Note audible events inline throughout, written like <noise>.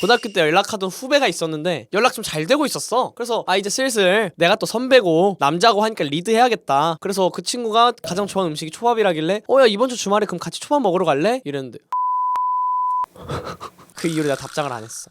고등학교 때 연락하던 후배가 있었는데 연락 좀 잘 되고 있었어. 그래서 아 이제 슬슬 내가 또 선배고 남자고 하니까 리드 해야겠다. 그래서 그 친구가 가장 좋아하는 음식이 초밥이라길래 어야 이번 주 주말에 그럼 같이 초밥 먹으러 갈래? 이랬는데 <laughs> 그 이후로 내가 답장을 안 했어.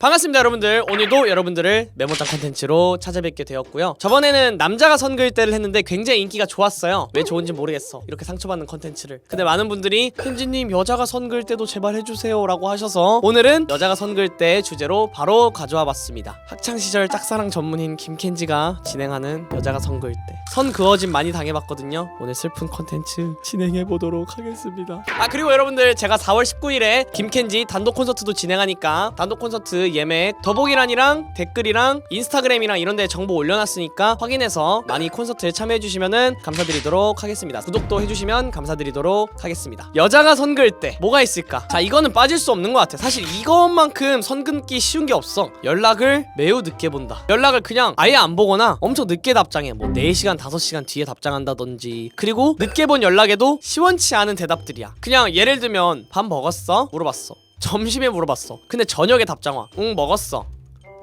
반갑습니다 여러분들. 오늘도 여러분들을 메모장 컨텐츠로 찾아뵙게 되었고요. 저번에는 남자가 선글 때를 했는데 굉장히 인기가 좋았어요. 왜 좋은지 모르겠어. 이렇게 상처받는 컨텐츠를. 근데 많은 분들이 켄지님 여자가 선글 때도 제발 해주세요 라고 하셔서 오늘은 여자가 선글 때 주제로 바로 가져와 봤습니다. 학창시절 짝사랑 전문인 김켄지가 진행하는 여자가 선글 때선 그어짐 많이 당해봤거든요. 오늘 슬픈 컨텐츠 진행해보도록 하겠습니다. 아 그리고 여러분들 제가 4월 19일에 김켄지 단독 콘서트도 진행하니까 단독 콘서트 예매 더보기란이랑 댓글이랑 인스타그램이랑 이런 데 정보 올려놨으니까 확인해서 많이 콘서트에 참여해주시면 감사드리도록 하겠습니다. 구독도 해주시면 감사드리도록 하겠습니다. 여자가 선글 때 뭐가 있을까? 자 이거는 빠질 수 없는 것 같아. 사실 이것만큼 선 긋기 쉬운 게 없어. 연락을 매우 늦게 본다. 연락을 그냥 아예 안 보거나 엄청 늦게 답장해. 뭐 4시간 5시간 뒤에 답장한다든지. 그리고 늦게 본 연락에도 시원치 않은 대답들이야. 그냥 예를 들면 밥 먹었어? 물어봤어 점심에 물어봤어. 근데 저녁에 답장 와. 응 먹었어.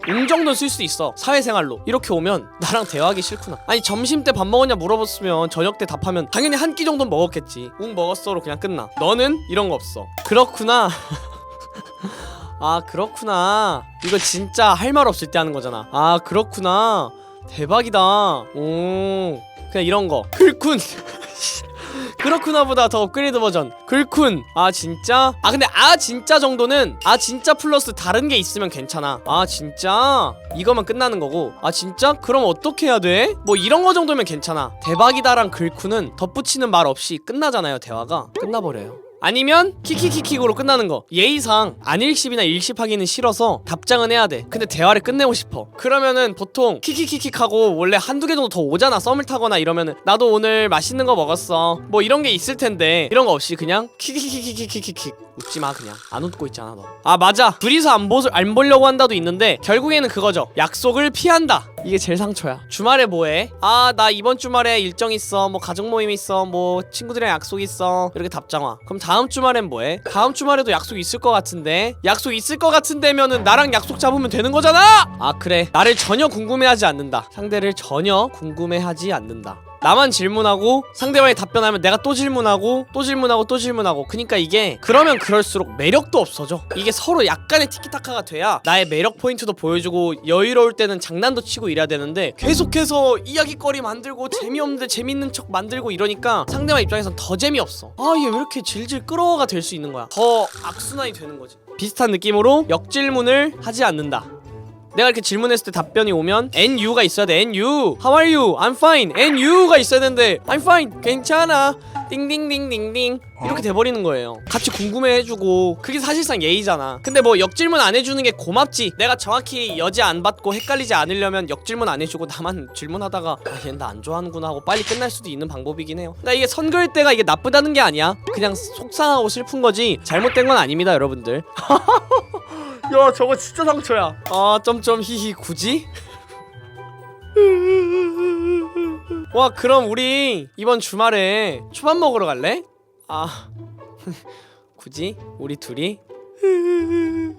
응 정도 쓸 수 있어 사회생활로. 이렇게 오면 나랑 대화하기 싫구나. 아니 점심 때 밥 먹었냐 물어봤으면 저녁 때 답하면 당연히 한 끼 정도는 먹었겠지. 응 먹었어로 그냥 끝나. 너는? 이런 거 없어. 그렇구나. <laughs> 아 그렇구나. 이거 진짜 할 말 없을 때 하는 거잖아. 아 그렇구나. 대박이다. 오 그냥 이런 거. 글쿤 <laughs> 그렇구나 보다 더 업그레이드 버전. 글쿤 아 진짜? 아 근데 아 진짜 정도는 아 진짜 플러스 다른 게 있으면 괜찮아. 아 진짜? 이거만 끝나는 거고. 아 진짜? 그럼 어떻게 해야 돼? 뭐 이런 거 정도면 괜찮아. 대박이다랑 글쿤은 덧붙이는 말 없이 끝나잖아요 대화가. 끝나버려요 아니면 킥킥킥킥으로 끝나는 거. 예의상 안일십이나 일십하기는 싫어서 답장은 해야 돼. 근데 대화를 끝내고 싶어. 그러면은 보통 킥킥킥킥하고 원래 한두 개 정도 더 오잖아. 썸을 타거나 이러면은. 나도 오늘 맛있는 거 먹었어. 뭐 이런 게 있을 텐데 이런 거 없이 그냥 킥킥킥킥킥킥킥 웃지 마 그냥. 안 웃고 있잖아 너. 아 맞아. 둘이서 안, 보, 안 보려고 한다도 있는데 결국에는 그거죠. 약속을 피한다. 이게 제일 상처야. 주말에 뭐해? 아 나 이번 주말에 일정 있어. 뭐 가족 모임 있어. 뭐 친구들이랑 약속 있어. 이렇게 답장 와. 그럼 다음 주말엔 뭐해? 다음 주말에도 약속 있을 것 같은데? 약속 있을 것 같은데면은 나랑 약속 잡으면 되는 거잖아! 아 그래. 나를 전혀 궁금해하지 않는다. 상대를 전혀 궁금해하지 않는다 나만 질문하고 상대방이 답변하면 내가 또 질문하고 또 질문하고 또 질문하고. 그니까 이게 그러면 그럴수록 매력도 없어져. 이게 서로 약간의 티키타카가 돼야 나의 매력 포인트도 보여주고 여유로울 때는 장난도 치고 이래야 되는데 계속해서 이야기거리 만들고 재미없는데 재밌는 척 만들고 이러니까 상대방 입장에선 더 재미없어. 아 얘 왜 이렇게 질질 끌어가 될 수 있는 거야? 더 악순환이 되는 거지. 비슷한 느낌으로 역질문을 하지 않는다 내가 이렇게 질문했을 때 답변이 오면 NU가 있어야 돼 NU How are you? I'm fine. NU가 있어야 되는데 I'm fine. 괜찮아. 띵띵띵띵띵 이렇게 돼버리는 거예요. 같이 궁금해해주고 그게 사실상 예의잖아. 근데 뭐 역질문 안 해주는 게 고맙지. 내가 정확히 여지 안 받고 헷갈리지 않으려면 역질문 안 해주고 나만 질문하다가 아 얘는 나 안 좋아하는구나 하고 빨리 끝날 수도 있는 방법이긴 해요. 나 이게 선글 때가 이게 나쁘다는 게 아니야. 그냥 속상하고 슬픈 거지. 잘못된 건 아닙니다 여러분들 <laughs> 야 저거 진짜 상처야 아 점점 히히 굳이? <laughs> 와 그럼 우리 이번 주말에 초밥 먹으러 갈래? 아 <laughs> 굳이 우리 둘이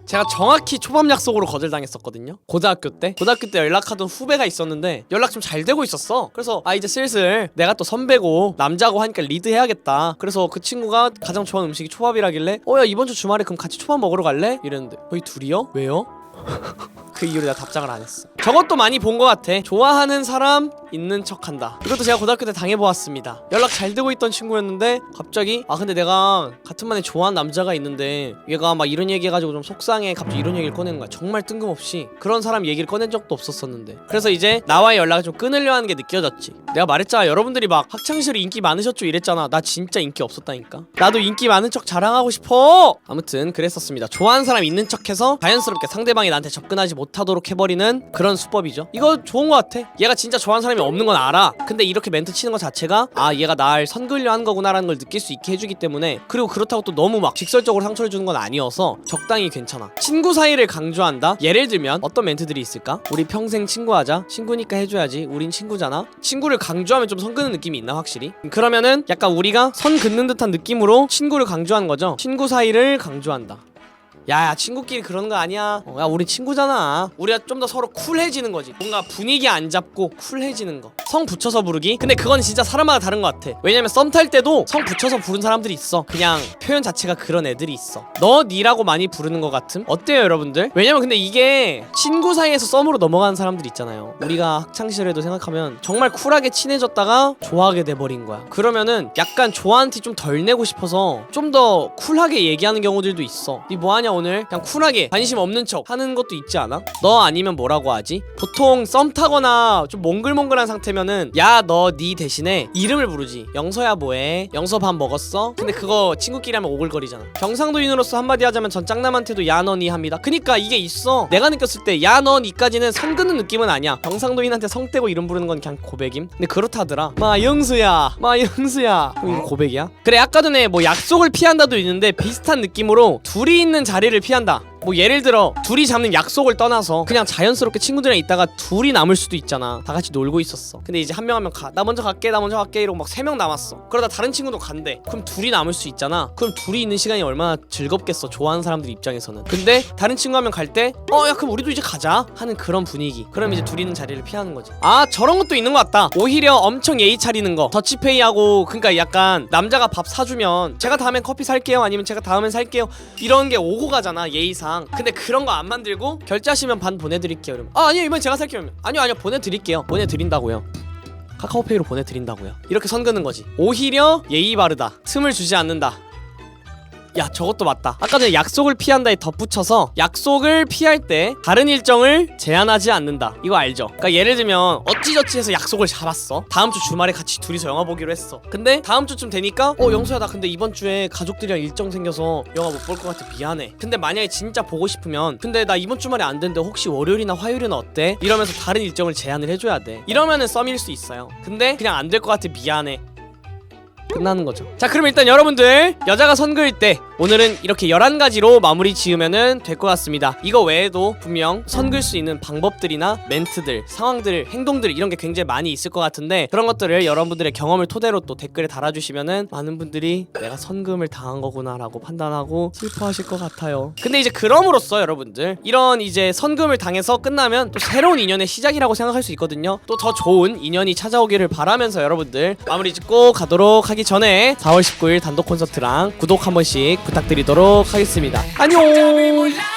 제가 정확히 초밥 약속으로 거절당했었거든요 고등학교 때 고등학교 때 연락하던 후배가 있었는데 연락 좀 잘 되고 있었어 그래서 아 이제 슬슬 내가 또 선배고 남자고 하니까 리드 해야겠다 그래서 그 친구가 가장 좋아하는 음식이 초밥이라길래 어야 이번 주 주말에 그럼 같이 초밥 먹으러 갈래? 이랬는데 저희 둘이요? 왜요? <laughs> 그 이후로 내가 답장을 안 했어. 저것도 많이 본 것 같아. 좋아하는 사람 있는 척한다. 이것도 제가 고등학교 때 당해보았습니다. 연락 잘 되고 있던 친구였는데 갑자기 아 근데 내가 같은 반에 좋아하는 남자가 있는데 얘가 막 이런 얘기 해가지고 좀 속상해. 갑자기 이런 얘기를 꺼내는 거야. 정말 뜬금없이 그런 사람 얘기를 꺼낸 적도 없었었는데. 그래서 이제 나와의 연락을 좀 끊으려 하는 게 느껴졌지. 내가 말했잖아. 여러분들이 막 학창시절에 인기 많으셨죠 이랬잖아. 나 진짜 인기 없었다니까. 나도 인기 많은 척 자랑하고 싶어. 아무튼 그랬었습니다. 좋아하는 사람 있는 척해서 자연스럽게 상대방이 나한테 접근하지 못하도록 해버리는 그런 이런 수법이죠. 이거 좋은 것 같아. 얘가 진짜 좋아하는 사람이 없는 건 알아. 근데 이렇게 멘트 치는 것 자체가 아 얘가 날 선글려 한 거구나라는 걸 느낄 수 있게 해주기 때문에 그리고 그렇다고 또 너무 막 직설적으로 상처를 주는 건 아니어서 적당히 괜찮아. 친구 사이를 강조한다? 예를 들면 어떤 멘트들이 있을까? 우리 평생 친구하자. 친구니까 해줘야지. 우린 친구잖아. 친구를 강조하면 좀선 긋는 느낌이 있나 확실히? 그러면은 약간 우리가 선 긋는 듯한 느낌으로 친구를 강조하는 거죠. 친구 사이를 강조한다 야야 친구끼리 그러는 거 아니야. 어, 야 우리 친구잖아. 우리가 좀 더 서로 쿨해지는 거지. 뭔가 분위기 안 잡고 쿨해지는 거 성 붙여서 부르기? 근데 그건 진짜 사람마다 다른 것 같아. 왜냐면 썸 탈 때도 성 붙여서 부른 사람들이 있어. 그냥 표현 자체가 그런 애들이 있어. 너 니라고 많이 부르는 것 같음? 어때요 여러분들? 왜냐면 근데 이게 친구 사이에서 썸으로 넘어가는 사람들 있잖아요. 우리가 학창 시절에도 생각하면 정말 쿨하게 친해졌다가 좋아하게 돼버린 거야. 그러면은 약간 좋아하는 티 좀 덜 내고 싶어서 좀 더 쿨하게 얘기하는 경우들도 있어. 니 뭐하냐 오늘? 그냥 쿨하게 관심 없는 척 하는 것도 있지 않아? 너 아니면 뭐라고 하지? 보통 썸 타거나 좀 몽글몽글한 상태면 은 야 너 니 대신에 이름을 부르지. 영서야 뭐해? 영서 밥 먹었어? 근데 그거 친구끼리 하면 오글거리잖아. 경상도인으로서 한마디 하자면 전 짱남한테도 야 너니 합니다. 그니까 이게 있어. 내가 느꼈을 때 야 너 니까지는 성 긋는 느낌은 아니야. 경상도인한테 성 떼고 이름 부르는 건 그냥 고백임? 근데 그렇다더라. 마 영수야. 마 영수야. 이거 고백이야? 그래 아까 전에 뭐 약속을 피한다도 있는데 비슷한 느낌으로 둘이 있는 자리를 피한다 뭐 예를 들어 둘이 잡는 약속을 떠나서 그냥 자연스럽게 친구들이랑 있다가 둘이 남을 수도 있잖아. 다 같이 놀고 있었어. 근데 이제 한 명 한 명 가 나 먼저 갈게 나 먼저 갈게. 이러고 막 세 명 남았어. 그러다 다른 친구도 간대. 그럼 둘이 남을 수 있잖아. 그럼 둘이 있는 시간이 얼마나 즐겁겠어 좋아하는 사람들 입장에서는. 근데 다른 친구 한 명 갈 때 어 야 그럼 우리도 이제 가자. 하는 그런 분위기. 그럼 이제 둘이 있는 자리를 피하는 거지. 아 저런 것도 있는 것 같다. 오히려 엄청 예의 차리는 거. 더치페이하고 그러니까 약간 남자가 밥 사주면 제가 다음엔 커피 살게요? 아니면 제가 다음엔 살게요? 이런 게 오고 가잖아 예의상 근데 그런 거 안 만들고 결제하시면 반 보내드릴게요 이러면 아 아니요 이번 제가 살게요 아니요 아니요 보내드릴게요. 보내드린다고요. 카카오페이로 보내드린다고요. 이렇게 선 긋는 거지. 오히려 예의 바르다. 틈을 주지 않는다 야 저것도 맞다. 아까 전에 약속을 피한다에 덧붙여서 약속을 피할 때 다른 일정을 제한하지 않는다. 이거 알죠? 그러니까 예를 들면 어찌저찌 해서 약속을 잡았어. 다음 주 주말에 같이 둘이서 영화 보기로 했어. 근데 다음 주쯤 되니까 어 영수야 나 근데 이번 주에 가족들이랑 일정 생겨서 영화 못 볼 것 같아. 미안해. 근데 만약에 진짜 보고 싶으면 근데 나 이번 주말에 안 되는데 혹시 월요일이나 화요일은 어때? 이러면서 다른 일정을 제한을 해줘야 돼. 이러면은 썸일 수 있어요. 근데 그냥 안 될 것 같아. 미안해 끝나는 거죠. 자, 그럼 일단 여러분들 여자가 선 그을 때 오늘은 이렇게 11가지로 마무리 지으면은 될것 같습니다. 이거 외에도 분명 선 그을 수 있는 방법들이나 멘트들, 상황들, 행동들 이런 게 굉장히 많이 있을 것 같은데 그런 것들을 여러분들의 경험을 토대로 또 댓글에 달아주시면은 많은 분들이 내가 선금을 당한 거구나 라고 판단하고 슬퍼하실 것 같아요. 근데 이제 그럼으로써 여러분들 이런 이제 선금을 당해서 끝나면 또 새로운 인연의 시작이라고 생각할 수 있거든요. 또 더 좋은 인연이 찾아오기를 바라면서 여러분들 마무리 짓고 가도록 하기 전에 4월 19일 단독 콘서트랑 구독 한 번씩 부탁드리도록 하겠습니다. 안녕.